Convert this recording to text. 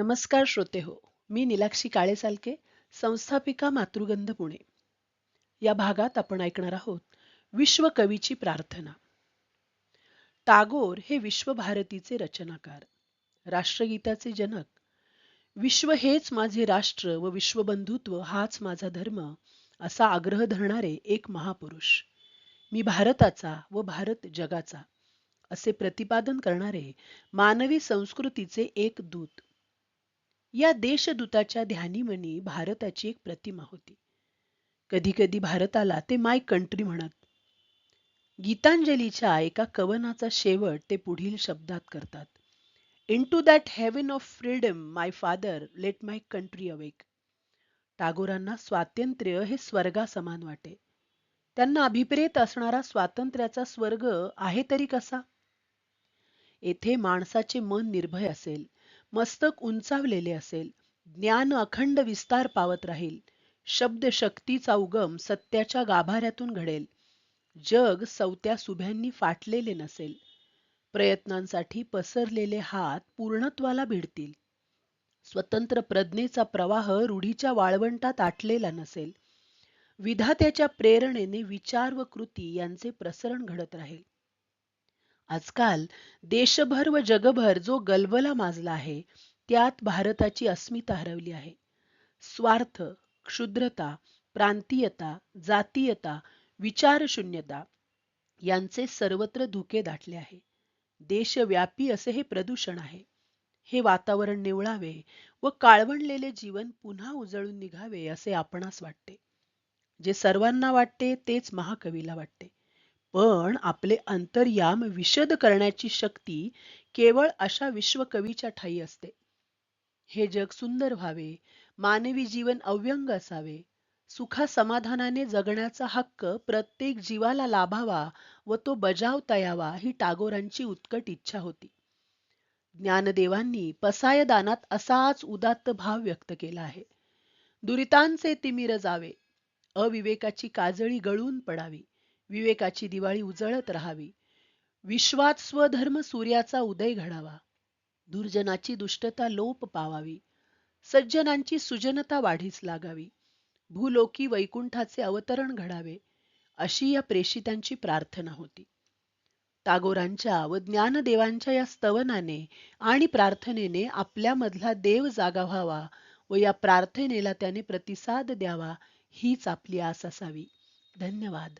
नमस्कार श्रोते हो मी निलाक्षी काळे सालके संस्थापिका मातृगंध पुणे. या भागात आपण ऐकणार आहोत विश्व कवीची प्रार्थना. टागोर हे विश्वभारतीचे रचनाकार राष्ट्रगीताचे जनक. विश्व हेच माझे राष्ट्र व विश्वबंधुत्व हाच माझा धर्म असा आग्रह धरणारे एक महापुरुष. मी भारताचा व भारत जगाचा असे प्रतिपादन करणारे मानवी संस्कृतीचे एक दूत. या देशदूताच्या ध्यानीमनी भारताची एक प्रतिमा होती. कधी कधी भारताला ते माय कंट्री म्हणत. गीतांजलीच्या एका कवनाचा शेवट ते पुढील शब्दात करतात. Into that heaven of freedom my father let my country awake टागोरांना स्वातंत्र्य हे स्वर्गासमान वाटे. त्यांना अभिप्रेत असणारा स्वातंत्र्याचा स्वर्ग आहे तरी कसा? येथे माणसाचे मन निर्भय असेल. मस्तक उंचावलेले असेल. ज्ञान अखंड विस्तार पावत राहील. शब्द शक्तीचा उगम सत्याच्या गाभाऱ्यातून घडेल. जग सवत्या सुभ्यांनी फाटलेले नसेल. प्रयत्नांसाठी पसरलेले हात पूर्णत्वाला भिडतील. स्वतंत्र प्रज्ञेचा प्रवाह रूढीच्या वाळवंटात आटलेला नसेल. विधात्याच्या प्रेरणेने विचार व कृती यांचे प्रसरण घडत राहील. आजकाल देशभर व जगभर जो गलबला माजला आहे त्यात भारताची अस्मिता हरवली आहे. स्वार्थ क्षुद्रता प्रांतीयता जातीयता विचारशून्यता यांचे सर्वत्र धुके दाटले आहे. देशव्यापी असे हे प्रदूषण आहे. हे वातावरण निवळावे व काळवणलेले जीवन पुन्हा उजळून निघावे असे आपणास वाटते. जे सर्वांना वाटते तेच महाकवीला वाटते. पण आपले अंतर्याम विशद करण्याची शक्ती केवळ अशा विश्वकवीच्या ठाई असते. हे जग सुंदर व्हावे मानवी जीवन अव्यंग असावे सुखा समाधानाने जगण्याचा हक्क प्रत्येक जीवाला लाभावा व तो बजावता यावा ही टागोरांची उत्कट इच्छा होती. ज्ञानदेवांनी पसायदानात असाच उदात्त भाव व्यक्त केला आहे. दुरितांचे तिमिर जावे अविवेकाची काजळी गळून पडावी विवेकाची दिवाळी उजळत राहावी. विश्वात स्वधर्म सूर्याचा उदय घडावा. दुर्जनाची दुष्टता लोप पावावी. सज्जनांची सुजनता वाढीस लागावी. भूलोकी वैकुंठाचे अवतरण घडावे अशी या प्रेषितांची प्रार्थना होती. टागोरांच्या व ज्ञानदेवांच्या या स्तवनाने आणि प्रार्थनेने आपल्यामधला देव जागा व्हावा व या प्रार्थनेला त्याने प्रतिसाद द्यावा हीच आपली आस असावी. धन्यवाद.